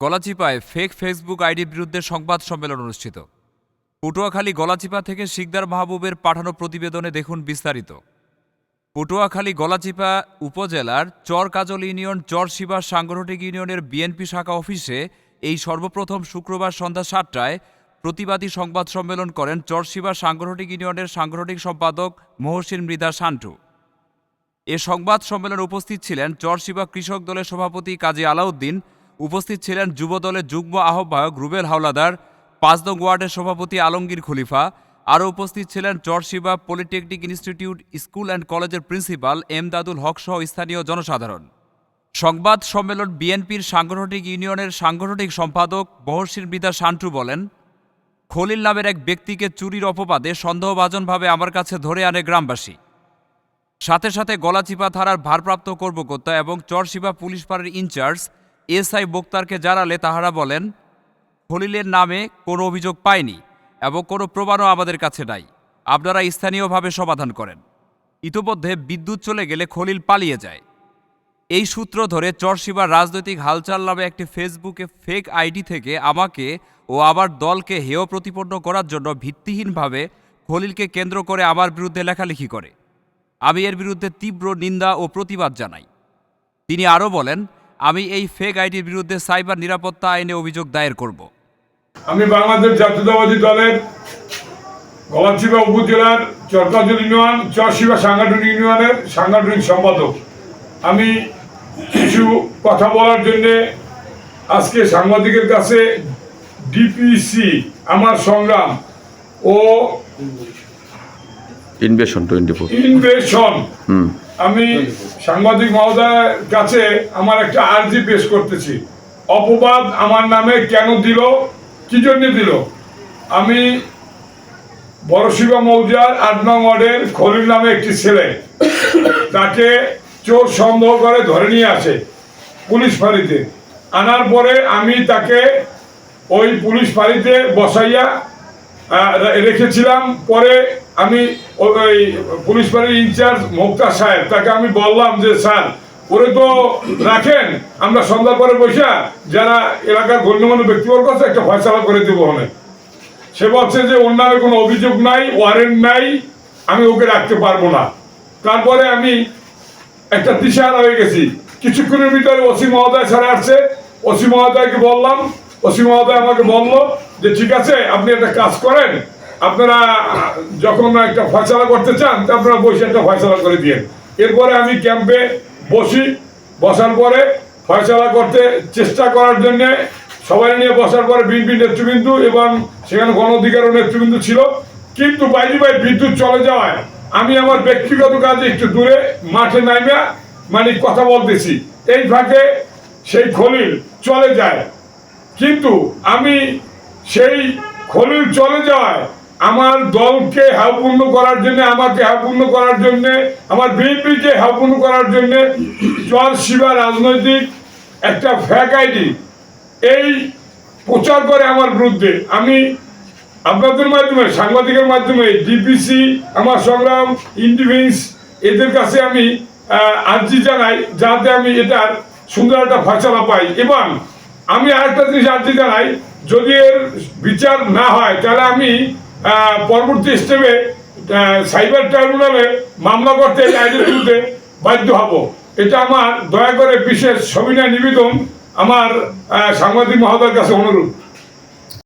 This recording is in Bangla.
গলাচিপায় ফেক ফেসবুক আইডির বিরুদ্ধে সংবাদ সম্মেলন অনুষ্ঠিত। পটুয়াখালী গলাচিপা থেকে শিকদার মাহবুবের পাঠানো প্রতিবেদনে দেখুন বিস্তারিত। পটুয়াখালী গলাচিপা উপজেলার চর কাজল ইউনিয়ন চর শিবা সাংগঠনিক ইউনিয়নের বিএনপি শাখা অফিসে এই সর্বপ্রথম শুক্রবার সন্ধ্যা সাতটায় প্রতিবাদী সংবাদ সম্মেলন করেন চরশিবা সাংগঠনিক ইউনিয়নের সাংগঠনিক সম্পাদক মহসিন মৃধা সান্টু। এ সংবাদ সম্মেলনে উপস্থিত ছিলেন চরশিবা কৃষক দলের সভাপতি কাজী আলাউদ্দিন উপস্থিত ছিলেন যুব দলের যুগ্ম আহ্বায়ক রুবেল হাওলাদার, পাঁচ নং ওয়ার্ডের সভাপতি আলমগীর খলিফা, আরও উপস্থিত ছিলেন Charshiba polytechnic institute school and কলেজের প্রিন্সিপাল এমদাদুল হক সহ স্থানীয় জনসাধারণ। সংবাদ সম্মেলন বিএনপির সাংগঠনিক ইউনিয়নের সাংগঠনিক সম্পাদক বহরশির বিদা শান্টু বলেন, খলিল নামের এক ব্যক্তিকে চুরির অপবাদে সন্দেহভাজনভাবে আমার কাছে ধরে আনে গ্রামবাসী। সাথে সাথে গলাচিপা থানার ভারপ্রাপ্ত কর্মকর্তা এবং চরশিবা পুলিশ ফাঁড়ির ইনচার্জ এসআই বক্তারকে জানালে তাহারা বলেন, খলিলের নামে কোনো অভিযোগ পায়নি এবং কোনো প্রমাণও আমাদের কাছে নাই। আপনারা স্থানীয়ভাবে সমাধান করেন। ইতোমধ্যে বিদ্যুৎ চলে গেলে খলিল পালিয়ে যায়। এই সূত্র ধরে চরশিবার রাজনৈতিক হালচাল নামে একটি ফেসবুকে ফেক আইডি থেকে আমাকে ও আমার দলকে হেয় প্রতিপন্ন করার জন্য ভিত্তিহীনভাবে খলিলকে কেন্দ্র করে আমার বিরুদ্ধে লেখালেখি করে। আমি এর বিরুদ্ধে তীব্র নিন্দা ও প্রতিবাদ জানাই। তিনি আরও বলেন আমি এই ফেক আইডির বিরুদ্ধে সাইবার নিরাপত্তা আইনে অভিযোগ দায়ের করব। আমি বাংলাদেশ জাতীয়তাবাদী দলের গলাচিপা উপজেলার চরকাজল ইউনিয়ন চরশিবা সাংগঠনিক ইউনিয়নের সাংগঠনিক সম্পাদক। আমি কিছু কথা বলার জন্য আজকে সাংবাদিকের কাছে ডিপিসি আমার সংগ্রাম ও ইনভেশন টোয়েন্টি ফোর ইনভেশন আমি সাংবাদিক মহোদয়ের কাছে আমার একটা আর্জি পেশ করতেছি। অপবাদ আমার নামে কেন দিল? কি জন্য দিল? আমি বড়শিবা মৌজার আট নং ওয়ার্ডের খলিল নামে একটি ছেলে। তাকে চোর সন্দেহ করে ধরে নিয়ে আসে পুলিশ ফাঁড়িতে। আনার পরে আমি তাকে ওই পুলিশ ফাঁড়িতে বসাইয়া রেখেছিলাম। পরে আমি ওই পুলিশ ফাঁড়ির ইনচার্জ মোক্তা সাহেব, তাকে আমি বললাম যে, স্যার ওরে তো রাখেন, আমরা সন্ধ্যার পরে বসা যারা এলাকার গণ্যমান্য ব্যক্তিবর্গ আছে, একটা ফয়সালা করে দেবো হনে সে বলছে যে, ওর নামে কোনো অভিযোগ নাই ওয়ারেন্ট নাই, আমি ওকে রাখতে পারব না। তারপরে আমি একটা দিশাহারা হয়ে গেছি। কিছুক্ষণের ভিতরে ওসি মহোদয় স্যার আসছে। ওসি মহোদয়কে বললাম, ওসি মহোদয় আমাকে বলল যে, ঠিক আছে, আপনি একটা কাজ করেন আপনারা, যখন একটা ফয়সলা করতে চান আপনারা বসে একটা ফয়সলা করে দিয়ে এরপরে আমি ক্যাম্পে বসি। বসার পরে ফয়সলা করতে চেষ্টা করার জন্য সবাই নিয়ে বসার পরে বিএনপি নেতৃবৃন্দ এবং সেখানে গণ অধিকার নেতৃবৃন্দ ছিল। কিন্তু বাইরে বাই বিদ্যুৎ চলে যাওয়ায় আমি আমার ব্যক্তিগত কাজে একটু দূরে, মাঠে নাইমা মানে কথা বলতেছি। এই ফাঁকে সেই খলিল চলে যায়। কিন্তু আমি সেই খলিল চলে যাওয়ায় আমার দলকে হাউপূর্ণ করার জন্য, আমাকে হাউপূর্ণ করার জন্য, আমার বিএনপিকে হাউপূর্ণ করার জন্য চর শিবা রাজনৈতিক একটা ফ্যাক আইডি এই প্রচার করে আমার বিরুদ্ধে। আমি আপনাদের মাধ্যমে, সাংবাদিকের মাধ্যমে ডিপিসি আমার সংগ্রাম ইন্ডিফেন্স এদের কাছে আমি আর্জি জানাই, যাতে আমি এটার সুন্দর একটা ফসলা পাই। এবং আমি আরেকটা জিনিস আর্জি জানাই, যদি এর বিচার না হয়, তাহলে আমি পরবর্তী স্টেপে সাইবার ট্রাইব্যুনালে মামলা করতে আইনের বিরুদ্ধে বাধ্য হব। এটা আমার দয়া করে বিশেষ সবিনয় নিবেদন, আমার সাংবাদিক মহোদয়ের কাছে অনুরোধ।